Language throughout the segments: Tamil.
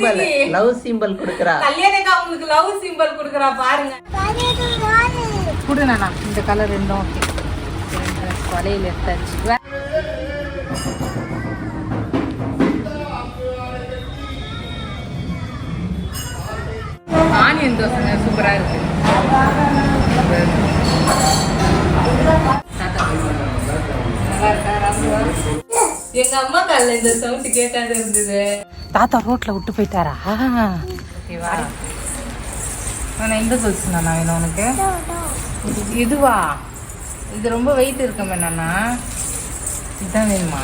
சிம்பல் லவ் சிம்பல் கொடுக்குறா. கல்யாணக்கு அவங்களுக்கு லவ் சிம்பிள் கொடுக்குறா பாருங்க. குடு நானா இந்த கலர் ரெண்டும் ஓகே வலையில் எடுத்தாச்சு ஆனியன் தோசைங்க சூப்பரா இருக்கு? எங்க அம்மா காலில் இந்த சவுண்ட் கேட்டாது இருந்தது. தாத்தா ரோட்ல விட்டு போயிட்டாரா? ஓகேவா நான் எந்த கொலுசு நானா வேணும் உனக்கு? இது- இதுவா? இது ரொம்ப வெயிட் இருக்கமே நானா? இதுதான் வேணுமா?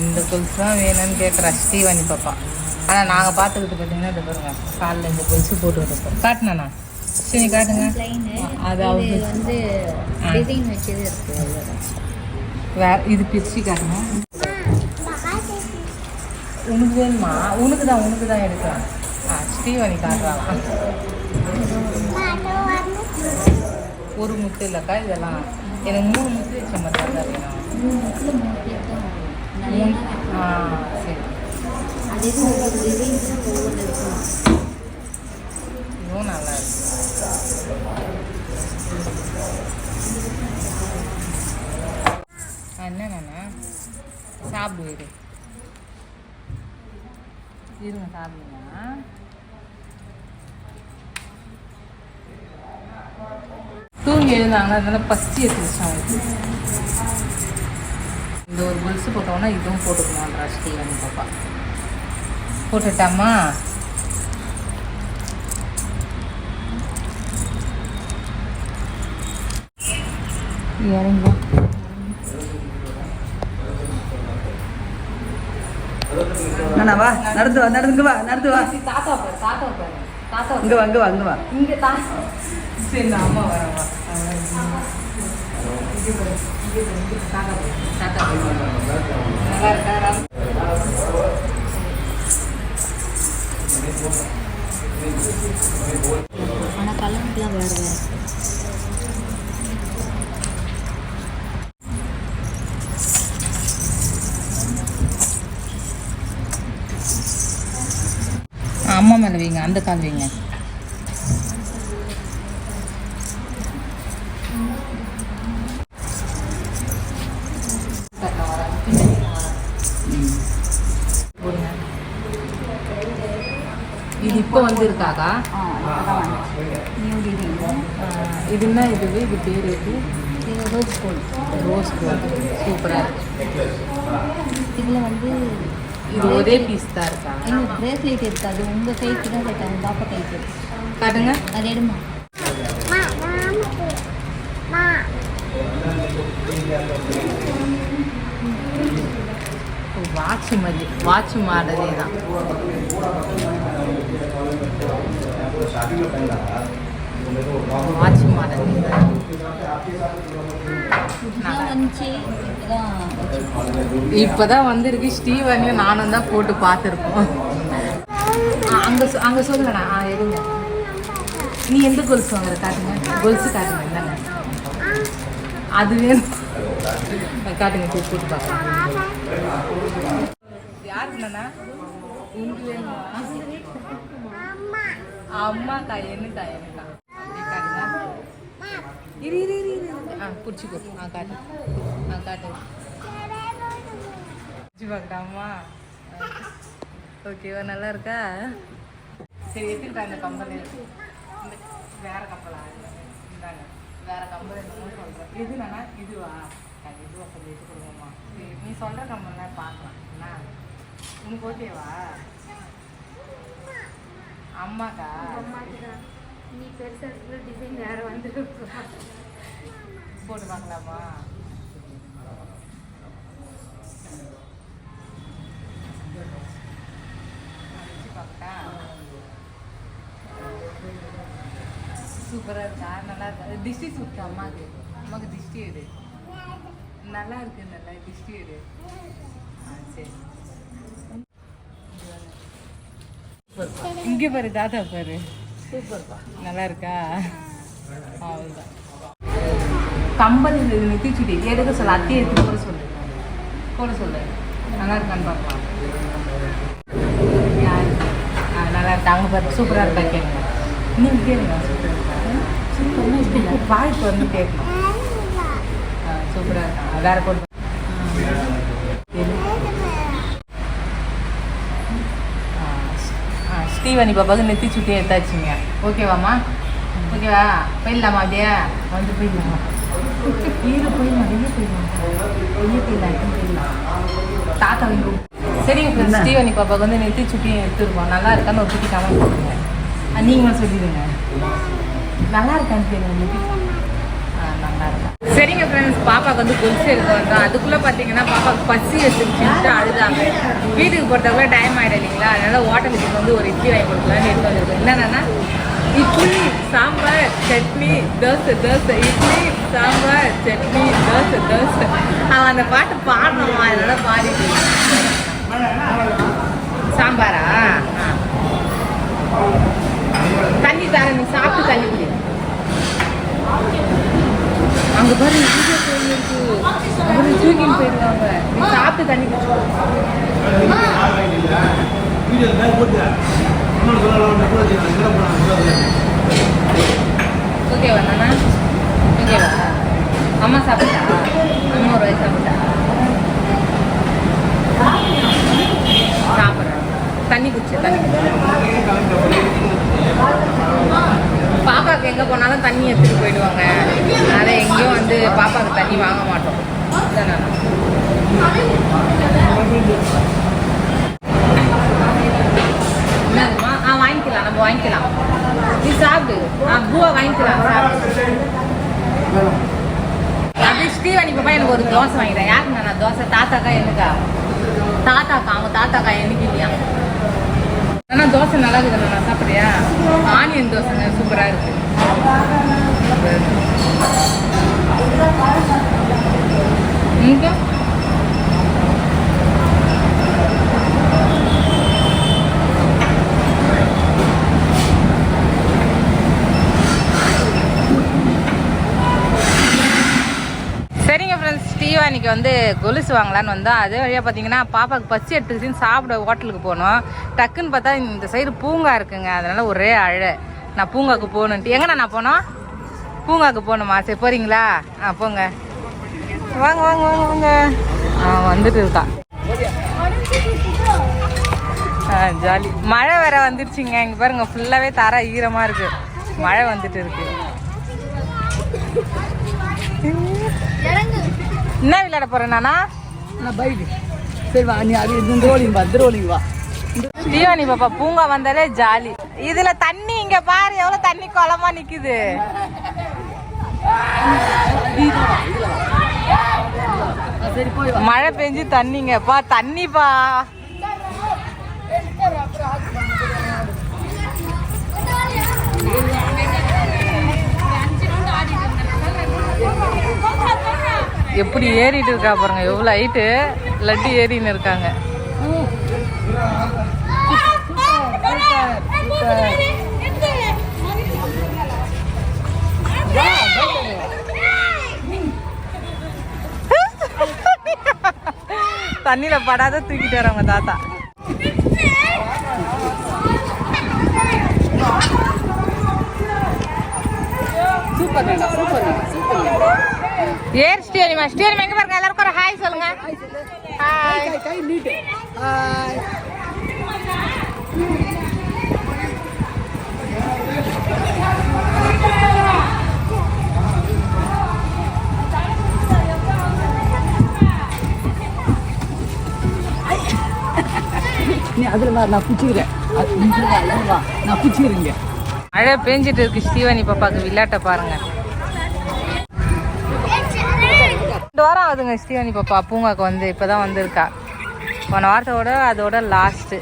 இந்த கொலுசு தான் வேணும்னு கேட்குறா ஸ்ரீவாணி பாப்பா. ஆனால் நாங்கள் பார்த்துக்கிட்டு பார்த்தீங்கன்னா இது பாருங்க காலில் இந்த கொலுசு போட்டு விட்டுருப்போம் காட்டுனாண்ணா சரி காட்டுங்க. அது இது அவங்க வந்து டிசைன் வச்சது இருக்கு. வேற இது பிரிச்சு காட்டுங்க. உனக்கு வேணுமா உனக்கு தான் உனக்கு தான் எடுக்கலாம். ஆ ஸ்ரீவாணி காட்டுறாங்க ஒரு முத்து இல்லைக்கா இதெல்லாம். எனக்கு மூணு முத்து வச்ச மாதிரி தான் வேணும் மூணு ஆ சரி. இருக்கும் இதுவும் நல்லா இருக்கு. சாப்பிடு இருங்க சாப்பிடுங்க தூங்கி எழுந்தாங்க அதனால பசி எடுத்துச்சு அவங்களுக்கு இந்த ஒரு கொலுசு போட்டோம்னா இதுவும் போட்டுக்கணும்ன்றா ஸ்ரீவன் பாப்பா போட்டுட்டாமா இறங்க நானா வா நடந்து வா நடந்து வா நடந்து வா தாத்தா பாரு தாத்தா பாரு தாத்தா இங்க வா இங்க வா இங்க வா இங்க தாத்தா சரி நான் அம்மா வரேன் வா இங்க பாரு, இங்க பாரு, இங்க பாரு, தாத்தா பாரு, தாத்தா பாரு. நல்லா இருக்கா? ஆனால் கலருக்குலாம் வேறு வேறு அந்த கால் வைங்க. இது இப்போ வந்திருக்காக்கா? இது என்ன? இது இது? பேர் இது இது ரோஸ் கோல்ட் ரோஸ் கோல்டு சூப்பராக இருக்கு. இதில் வந்து இது ஒரே பீஸ் தான் இருக்கா எங்கள் பிரேஸ்லெட் இருக்காது. உங்கள் கைக்கு தான் ஆகும். பாப்பா கைக்கு காட்டுங்க அது எடுமா? வாட்ச் மாதிரி வாட்ச் மாடலே தான். வாட்ச் மாடல் இதான் இப்போதான் வந்திருக்கு. ஸ்ரீவாணியும் நானும் தான் போட்டு பார்த்துருக்கோம். அங்கே அங்கே சொல்லுங்கண்ணா. ஆ இருங்க. நீ எந்த கொலுசு வாங்குற காட்டுங்க? கொலுசு காட்டுங்க என்னங்க அது வேணும். காட்டுங்க போய் போட்டு பார்க்கலாம். யாருக்குண்ணா உங்களுக்கு வேணுமா? அம்மாக்கா என்னக்கா என்னக்கா? அப்படி இரு இரு இரு. ஆ பிடிச்சிக்கோ. ஆ காட்டு. ஆ காட்டு. பார்க்கலாமா ஓகேவா நல்லா இருக்கா? சரி எடுத்துக்கிட்டா இந்த கம்பல் இந்த வேற கம்பலா? இந்தாங்க. வேற கம்பல் என்னமோ சொல்கிறேன் எதுனா இதுவா? அது இதுவா சொல்லி எடுத்து கொடுங்கம்மா நீ சொல்கிற கம்பல்லாம் பார்க்கலாம். என்ன? உனக்கு ஓகேவா அம்மாக்கா? நீ பெருசாக டிசைன் வேறு வந்து போட்டு பார்க்கலாமா? சூப்பராக சூப்பரா இருக்கா நல்லா இருக்கா திஷ்டி சுத்தா அம்மாக்கு? அம்மாவுக்கு திஷ்டி எடு. நல்லா இருக்கு நல்லா திஷ்டி எடு. ஆ சரி. இங்கே பாரு தாத்தா பாரு. சூப்பர்ப்பா நல்லா இருக்கா அவ்வளோதான் கம்பல் நெத்திச்சுடி எடுக்க சொல்ல அத்தையை எடுத்து போட சொல்லு. போட சொல்லு. நல்லா இருக்கான்னு பார்க்கலாம். நல்லா இருக்கு. அங்கே பாரு சூப்பராக இருக்கா கேளுங்க. நீங்கள் கேளுங்க சூப்பராக இருக்கா சூப்பர்னா வாய்ப்பு வந்து கேட்கணும். சூப்பராக இருக்கா. வேற போட்டு ஸ்டீவன் இப்போ பார்த்து நெத்தி சுட்டி எடுத்தாச்சுங்க. ஓகேவாம்மா? ஓகேவா? போயிடலாமா அப்படியே? வந்து போயிடலாமா? கீழே போய் வெளியே போயிடலாம். வெளியே போயிடலாம். தாத்தா வந்து சரிங்க ஃப்ரெண்ட்ஸ் ஸ்டீவன் இப்போ வந்து நெத்தி சுட்டியும் எடுத்துருக்கோம் நல்லா இருக்கான்னு ஒரு குட்டி கமெண்ட் பண்ணுங்க நீங்களும் சொல்லிடுங்க. நல்லா இருக்கான்னு ஆ, நல்லா இருக்கா? சரிங்க ஃப்ரெண்ட்ஸ் பாப்பாவுக்கு வந்து கொலுசு எடுக்க வந்தோம். அதுக்குள்ளே பார்த்தீங்கன்னா பாப்பாவுக்கு பசி எடுத்துக்கிட்டு அழுதாங்க. வீட்டுக்கு போகிறதுக்குள்ள டைம் ஆகிடும் இல்லைங்களா? அதனால ஹோட்டலுக்கு வந்து ஒரு இட்லி வாங்கி கொடுக்கலான்னு எடுத்து வந்திருக்கோம். என்னென்னா இட்லி சாம்பார் சட்னி தோசை தோசை. இட்லி சாம்பார் சட்னி தோசை தோசை. அவன் அந்த பாட்டு பாடணுமா? அதனால பாடிட்டு சாம்பாரா? ஆ. தண்ணி தர நீ சாப்பிட்டு தண்ணி குடி. அங்க பாரு வீடியோ கோயில் இருக்கு. அவரு தூக்கின்னு போயிடுவாங்க. நீ சாப்பிட்டு தண்ணி குடிச்சு ஓகேவா நானா ஓகேவா அம்மா சாப்பிட்டா அம்மா ஒரு வயசு சாப்பிட்டா சாப்பிட்றேன் தண்ணி குடிச்சு தண்ணி குடிச்சு பாப்பாவுக்கு எங்கே போனாலும் தண்ணி எடுத்துகிட்டு போயிடுவாங்க அதனால் எங்கேயும் வந்து பாப்பாவுக்கு தண்ணி வாங்க மாட்டோம் அதான் என்னதுமா ஆ வாங்கிக்கலாம் நம்ம வாங்கிக்கலாம் நீ சாப்பிடு ஆ பூவா வாங்கிக்கலாம் சாப்பிடு அப்படியே பாப்பா எனக்கு ஒரு தோசை வாங்கிட்டேன். யாருக்கு நான் தோசை? தாத்தாக்கா எனக்கா? தாத்தாக்கா அவங்க தாத்தாக்கா எனக்கு இல்லையா? ஆனால் தோசை நல்லா இருக்குது நான் சாப்பிட்றியா ஆனியன் தோசை சூப்பராக இருக்கு. இங்கே சரிங்க ஃப்ரெண்ட்ஸ் வந்து கொலுசு வாங்கலான்னு வந்தோம். அதே வழியாக பார்த்தீங்கன்னா பாப்பாவுக்கு பசி எடுத்துக்கிட்டு சாப்பிட ஹோட்டலுக்கு போனோம். டக்குன்னு பார்த்தா இந்த சைடு பூங்கா இருக்குங்க. அதனால ஒரே அழை. நான் பூங்காக்கு போகணுன்ட்டு. எங்கண்ணா நான் போனோம்? பூங்காக்கு போகணுமா? சரி போகிறீங்களா ஆ போங்க. வாங்க வாங்க வாங்க வாங்க. ஆ வந்துட்டு இருக்கா. ஆ ஜாலி. மழை வேற வந்துருச்சுங்க. இங்கே பாருங்க ஃபுல்லாகவே தர ஈரமாக இருக்கு. மழை வந்துட்டு இருக்கு. என்ன விளையாட போறேன் நானா? பைக்கு. சரி வா நீ அது இந்த ரோலிங் வா இந்த ரோலிங் வா. தீவானி பாப்பா பூங்கா வந்தாலே ஜாலி. இதுல தண்ணி இங்க பாரு எவ்வளவு தண்ணி குளமா நிக்குது. சரி போய் வா மழை பெஞ்சு தண்ணிங்கப்பா தண்ணிப்பா. எப்படி ஏறிட்டு இருக்கா பாருங்க எவ்வளவு ஹைட்டு லட்டு ஏறின்னு இருக்காங்க. தண்ணியில படாத தூக்கிட்டு வரவங்க தாத்தா. சூப்பர் சூப்பர் சூப்பர் ஏர் ஸ்டேரிமா ஸ்டேரிமா எங்க பாருங்க எல்லாருக்கும் ஒரு ஹாய் சொல்லுங்க. ஹாய் கை நீட்டு ஹாய் நீ அதில் வா நான் பிடிச்சிக்கிறேன். நான் பிடிச்சிக்கிறேங்க மழை பேஞ்சிட்டு இருக்கு ஸ்ரீவாணி பாப்பாக்கு விளையாட்ட பாருங்க. ரெண்டு வாரம் ஆகுதுங்க ஸ்ரீவாணி பாப்பா பூங்காக்கு வந்து இப்போ தான் வந்திருக்கா. போன வாரத்தோட அதோட லாஸ்ட்டு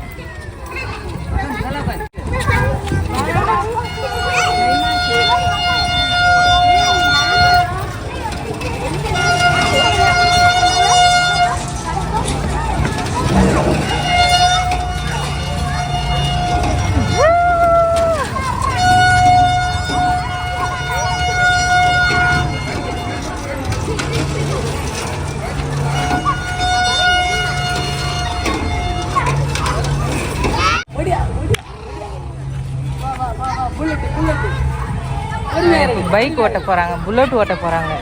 பைக் ஓட்ட போறாங்க புல்லட் ஓட்ட போறாங்க.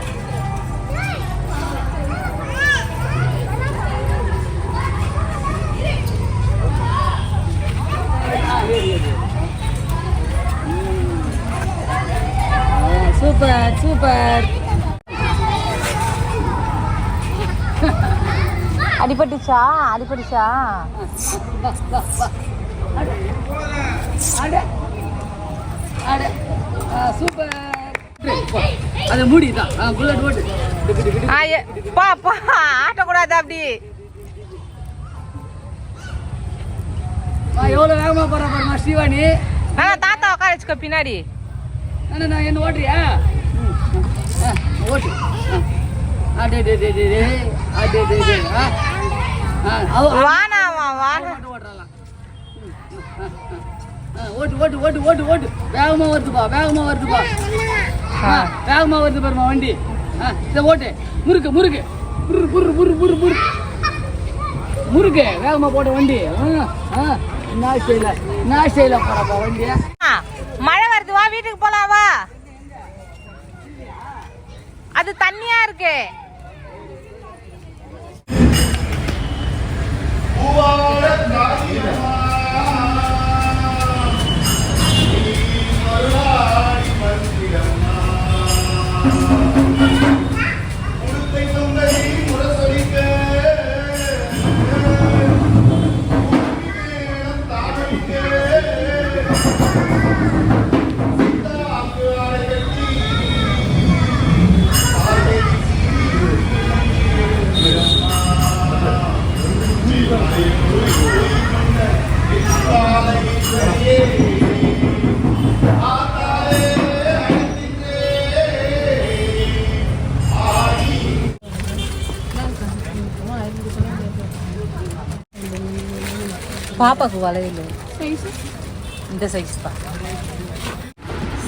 Super super. அடிபட்டுச்சா அடிபட்டுச்சா? அட அட சூப்பர். அது மூடி தான் புல்லட் ஓட்டு டிக்கு, டிக்கு, டிக்கு. ஆ, ஏ, பா பா ஆட்டக்கூடாது அப்படி. ஆ, எவ்வளவு வேகமா போற பாருமா ஸ்ரீவாணி? ஆ தாத்தா உட்கார வச்சுக்கோ பின்னாடி. நான் என்ன ஓட்டுறியா? ஓட்டு. அடே டே டே டே டே அடே டே டே வானாமா வானா ஓட்டுறலாம் ஓட்டு ஓட்டு ஓட்டு ஓட்டு ஓட்டு. வேகமா வருதுப்பா வேகமா வருதுப்பா வேகமா வருது பாருமா வண்டி. இதை ஓட்டு. முறுக்கு முறுக்கு. முரு முரு முரு முரு முரு முறுக்கு. வேகமா போட்ட வண்டி. என்ன செய்யல? என்ன செய்யல போறப்பா வண்டி மழை வருது. வா வீட்டுக்கு போலாம் வா. அது தண்ணியா இருக்கு. பாப்பாக்கு வளையல் இந்த சைஸ் தான்.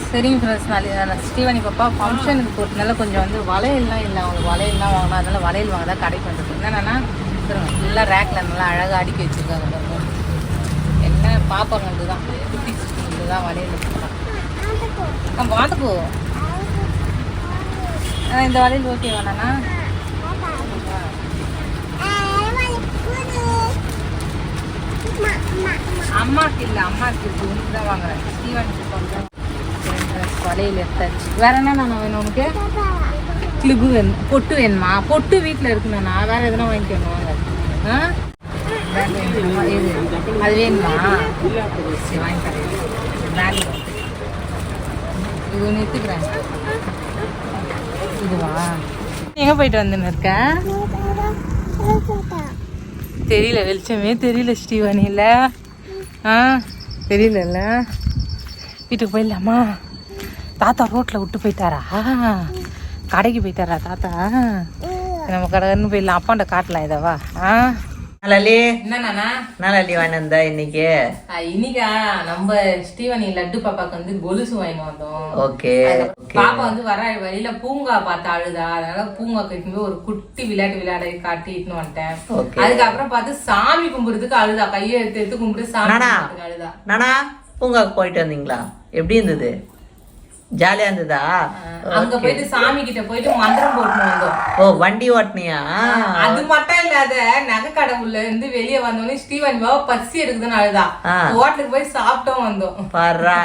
சரிங்க ஃப்ரெண்ட்ஸ் நாளைக்கு ஸ்ரீவாணி பாப்பா ஃபங்க்ஷனுக்கு போகிறதுனால கொஞ்சம் வந்து வளையல்லாம் இல்லை. அவங்களுக்கு வளையல்லாம் வாங்கணும் அதனால வளையல் வாங்க தான் கடைக்கு வந்துருக்கு என்னென்னா ஃபுல்லாக ரேக்கில் நல்லா அழகாக அடுக்கி வச்சுருக்காங்க பாப்பா என்ன தான் குட்டி தான் வளையல் வச்சுருக்காங்க ஆ பார்த்துக்கோ இந்த வளையல் ஓகே வேணாண்ணா அம்மாக்கு இல்லை அம்மாக்கு இருக்கு. உனக்கு தான் வாங்குறேன் ஸ்டீவனுக்கு கொஞ்சம் வலையில் எடுத்தாச்சு. வேற என்ன நான் வேணும் உனக்கு? கிளிபு வேணும். பொட்டு வேணுமா? பொட்டு வீட்டில் இருக்குண்ணா வேற எதுனா வாங்கிக்கணும் வாங்க. ஆ? அது வேணுமா சரி வாங்கி தரேன் பேக் இது ஒன்று இதுவா எங்கே போயிட்டு வந்துன்னு இருக்க? தெரியல வெளிச்சமே தெரியல ஸ்ரீவாணியில் ஆ தெரியலல்ல வீட்டுக்கு போயிடலாமா? தாத்தா ரோட்டில் விட்டு போயிட்டாரா? கடைக்கு போயிட்டாரா தாத்தா? நம்ம கடைன்னு போயிடலாம். அப்பாண்ட காட்டலாம் இதவா ஆ? லலி என்னண்ணா நான்? லலி வாங்கினந்தா இன்னைக்கு. இன்னைக்கா? நம்ம ஸ்ரீவாணி லட்டு பாப்பாக்கு வந்து கொலுசு வாங்கிட்டு வந்தோம். ஓகே பாப்பா வந்து வர வழியில பூங்கா பார்த்து அழுதா. அதனால பூங்கா போய் ஒரு குட்டி விளையாட்டு விளையாட காட்டிட்டு வந்துட்டேன். அதுக்கப்புறம் பார்த்து சாமி கும்பிடுறதுக்கு அழுதா. கையை எடுத்து எடுத்து கும்பிட்டு சாமி அழுதா. நானா? பூங்காக்கு போயிட்டு வந்தீங்களா? எப்படி இருந்தது? ஜாலியா இருந்ததா? அங்க போயிட்டு சாமி கிட்ட போயிட்டு மந்திரம் போட்டு வந்தோம் ஓ வண்டி ஓட்டுனியா? அது மட்டும் இல்லாத நகை கடவுள்ல இருந்து வெளியே வந்தோடனே ஸ்ரீவன் பாபா பசி எடுக்குதுன்னு அழுதா. ஹோட்டலுக்கு போய் சாப்பிட்டோம் வந்தோம். பாடுறா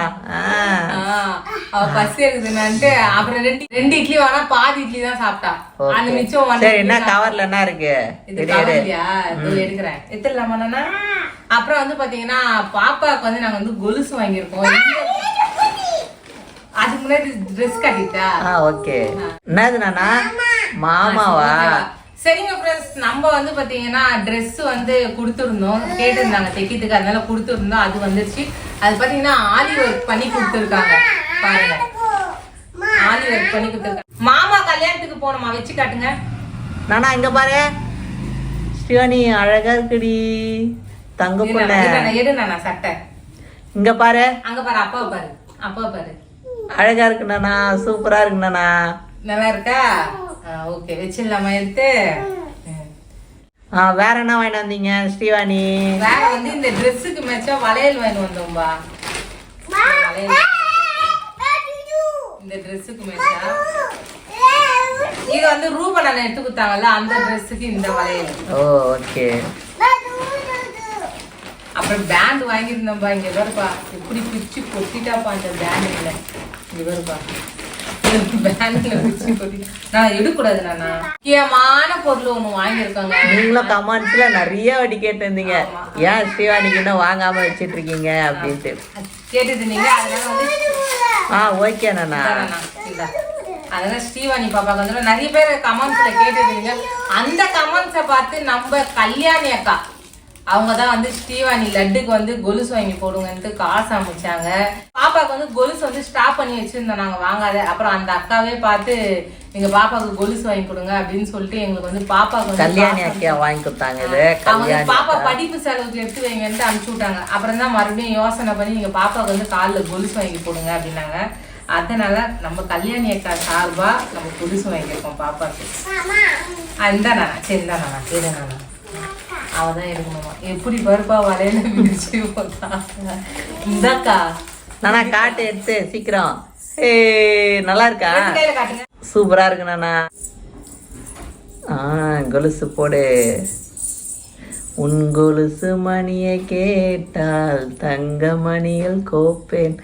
அவ பசி எடுக்குதுன்னான்ட்டு அப்புறம் ரெண்டு ரெண்டு இட்லி வேணா பாதி இட்லி தான் சாப்பிட்டா. அந்த மிச்சம் சரி என்ன. கவர்ல என்ன இருக்கு? இது. கவர்லையா இதோ எடுக்கிறேன். நானா? அப்புறம் வந்து பாத்தீங்கன்னா பாப்பாக்கு வந்து நாங்க வந்து கொலுசு வாங்கியிருக்கோம். அதுக்கு முன்னாடி ட்ரெஸ் கட்டிட்டா? ஆ ஓகே. என்னது நானா? மாமாவா? சரிங்க ஃப்ரெண்ட்ஸ் நம்ம வந்து பாத்தீங்கன்னா Dress வந்து கொடுத்துருந்தோம். கேட்டிருந்தாங்க தைக்கிறதுக்கு அதனால கொடுத்துருந்தோம். அது வந்துருச்சு. அது பாத்தீங்கன்னா ஆலி ஒர்க் பண்ணி கொடுத்துருக்காங்க. பாருங்க. ஆலி ஒர்க் பண்ணி கொடுத்துருக்காங்க. மாமா கல்யாணத்துக்கு போனோமா? வச்சு காட்டுங்க. நானா இங்க பாரு. ஸ்ரீவாணி அழகா இருக்குடி தங்க பொண்ணு எடு நானா சட்டை. இங்க பாரு. அங்க பாரு அப்பாவை பாரு. அப்பாவை பாரு. அழகா இருக்கு நானா சூப்பரா இருக்கு நானா. நல்லா இருக்கா? ஓகே வச்சிடலாமா எடுத்து வேற என்ன வாங்கிட்டு வந்தீங்க ஸ்ரீவாணி? வேற வந்து இந்த ட்ரெஸ்ஸுக்கு மேட்சா வளையல் வாங்கி வந்தோம்பா. இந்த ட்ரெஸ்ஸுக்கு மேட்சா இது வந்து ரூபா நான் எடுத்து கொடுத்தாங்கல்ல அந்த ட்ரெஸ்ஸுக்கு இந்த வளையல். ஓ ஓகே. அப்புறம் பேண்ட் வாங்கியிருந்தோம்பா இங்க வருப்பா எப்படி பிச்சு கொட்டிட்டாப்பா அந்த பேண்டுல இங்க வருப்பா பேண்ட்ல பிச்சு கொட்டி நான் எடுக்கூடாது நானா? முக்கியமான பொருள் ஒண்ணு வாங்கியிருக்காங்க. நீங்களும் கமெண்ட்ஸ்ல நிறைய வாட்டி கேட்டிருந்தீங்க. ஏன் ஸ்ரீவாணிக்கு இன்னும் வாங்காம வச்சிட்டு இருக்கீங்க அப்படின்ட்டு கேட்டுட்டு நீங்க அதனால வந்து ஆ ஓகே நானா? ஸ்ரீவாணி பாப்பாக்கு வந்து நிறைய பேர் கமெண்ட்ஸ்ல கேட்டுருந்தீங்க அந்த கமெண்ட்ஸை பார்த்து நம்ம கல்யாணி அக்கா அவங்க தான் வந்து ஸ்ரீவாணி லட்டுக்கு வந்து கொலுசு வாங்கி போடுங்கன்ட்டு காசு அமைச்சாங்க. பாப்பாக்கு வந்து கொலுசு வந்து ஸ்டாப் பண்ணி வச்சிருந்தோம் நாங்க வாங்காத. அப்புறம் அந்த அக்காவே பார்த்து எங்க பாப்பாக்கு கொலுசு வாங்கி கொடுங்க அப்படின்னு சொல்லிட்டு எங்களுக்கு வந்து பாப்பாக்கு வந்து கல்யாணி அக்கியா வாங்கி கொடுத்தாங்க இது? அவங்க பாப்பா. படிப்பு செலவுக்கு எடுத்து வைங்கன்ட்டு அனுப்பிச்சு விட்டாங்க. அப்புறம் தான் மறுபடியும் யோசனை பண்ணி நீங்க பாப்பாவுக்கு வந்து காலில் கொலுசு வாங்கி போடுங்க அப்படின்னாங்க. அதனால நம்ம கல்யாணி அக்கா சார்பா நம்ம கொலுசு வாங்கியிருக்கோம் பாப்பாக்கு அந்த நானா. சரி தான் நானா. சரி நானா. அவ தான் எடுக்கணுமா எப்படி பருப்பா வலையில விரிச்சு இந்தாக்கா. நானா காட்டு எடுத்து சீக்கிரம். ஏ நல்லா இருக்கா? சூப்பரா இருக்கு நானா. ஆ கொலுசு போடு. உன் கொலுசு மணியை கேட்டால் தங்க மணியில் கோப்பேன்.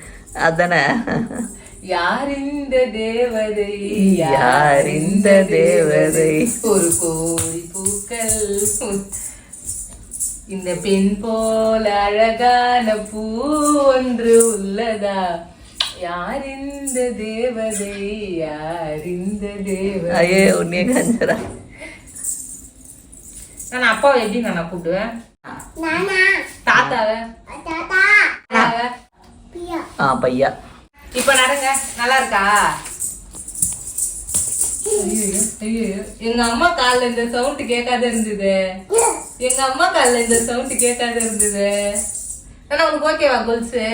அதானே? யார் இந்த தேவதை? யார் இந்த தேவதை? ஒரு கோடி பூக்கள் இந்த பெண் போல அழகான பூ ஒன்று உள்ளதா? யார் இந்த தேவதை? யார் இந்த தேவதை? ஐயே உன்னைய கஞ்சரா நான் அப்பாவை எப்படி நான் கூப்பிடுவேன்? தாத்தாவை? ஆ பையா. இப்ப நடங்க. நல்லா இருக்கா? எங்க அம்மா கால்ல இந்த சவுண்ட் கேட்காத இருந்தது. எங்க அம்மா கால்ல இந்த சவுண்ட் கேட்காத இருந்தது. ஆனா உனக்கு ஓகேவா கொலுசு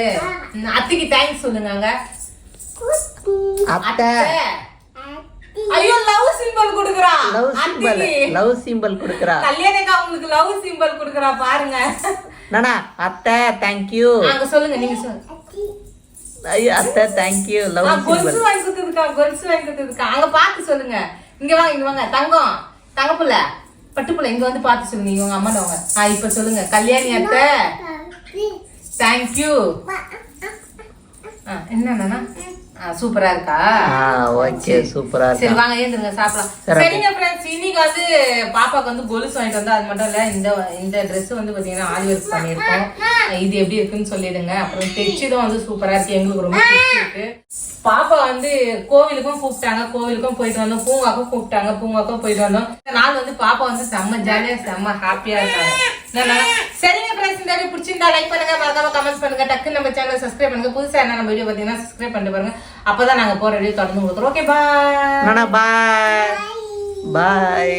அத்தைக்கு தேங்க்ஸ் சொல்லுங்க அத்தை. ஐயோ லவ் சிம்பல் குடுக்குறா. லவ் சிம்பல் லவ் சிம்பல் கொடுக்குறா. கல்யாணக்கா உங்களுக்கு லவ் சிம்பல் குடுக்குறா பாருங்க. நானா அத்தை தேங்க்யூ அங்க சொல்லுங்க நீங்க சொல்லுங்க. ஐயோ அத்தை தேங்க்யூ லவ் கொலுசு வாங்கி கொடுத்ததுக்கா? கொலுசு வாங்கி கொடுத்ததுக்கா? அங்க பார்த்து சொல்லுங்க. இங்க வாங்க இங்க வாங்க. தங்கம். தங்கப்புல. பட்டுப்புல இங்க வந்து பார்த்து சொல்லுங்க. இவங்க அம்மா அவங்க ஆ இப்ப சொல்லுங்க. கல்யாணி அத்தை. தேங்க்யூ என்னன்னா சூப்பரா இருக்கா? ஓகே சூப்பரா சரி வாங்க ஏந்துருங்க சாப்பிடலாம். சரி. சரிங்க ஃப்ரெண்ட்ஸ் இன்னைக்கு வந்து பாப்பாக்கு வந்து கொலுசு வாங்கிட்டு வந்தா அது மட்டும் இல்ல இந்த இந்த Dress வந்து பாத்தீங்கன்னா ஆரி ஒர்க் பண்ணியிருக்கோம். இது எப்படி இருக்குன்னு சொல்லிடுங்க. அப்புறம் தைச்சதும் வந்து சூப்பரா இருக்கு. எங்களுக்கு ரொம்ப பாப்பா வந்து கோவிலுக்கும் கூப்பிட்டாங்க. கோவிலுக்கும் போயிட்டு வந்தோம். பூங்காக்கும் கூப்பிட்டாங்க. பூங்காக்கும் போயிட்டு வந்தோம். நாள் வந்து பாப்பா வந்து செம்ம ஜாலியா செம்ம ஹாப்பியா இருக்காங்க சரிங்க ஃப்ரெண்ட்ஸ் இந்த வீடியோ பிடிச்சிருந்தா லைக் பண்ணுங்க மறக்காம கமெண்ட்ஸ் பண்ணுங்க. டக்கு நம்ம சேனல் சப்ஸ்கிரைப் பண்ணுங்க. புதுசா என்ன நம்ம வீடியோ பாத்தீங்கன்னா சப்ஸ்கிரைப் பண்ணிட்டு பாருங்க. அப்பதான் நாங்க போற வீடியோ தொடர்ந்து கொடுக்குறோம் ஓகே பாய் பாய் பாய்